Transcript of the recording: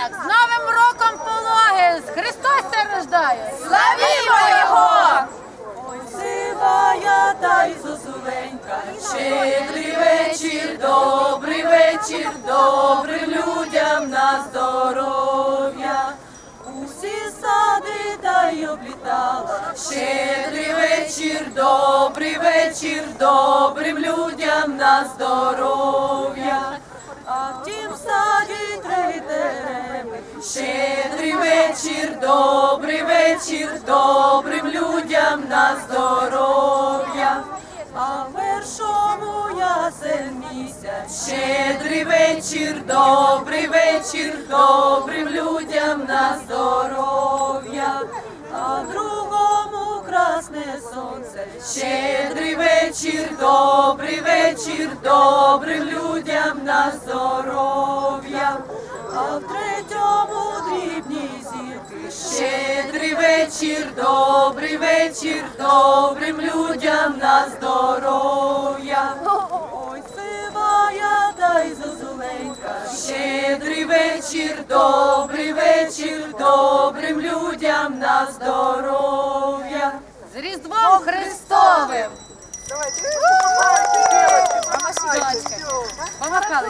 З Новим роком пологи! Христос ся рождає! Славімо Його! Ой, сивая та зозуленька, щедрий вечір, добрий вечір, добрим людям на здоров'я. Усі сади та й облітала, щедрий вечір, добрий вечір, добрим людям на здоров'я. А в тім саді три дереви, щедрий вечір, добрий вечір, добрим людям на здоров'я. А першому ясен місяць, щедрий вечір, добрий вечір, добрим людям на здоров'я. А другому красне сонце, щедрий вечір, добрий вечір, добрим людям на здоров'я. Щедрий вечір, добрий вечір, добрим людям на здоров'я. Ой, сивая та й зозуленька, щедрий вечір, добрий вечір, добрим людям на здоров'я. З Різдвом Христовим! Помахали,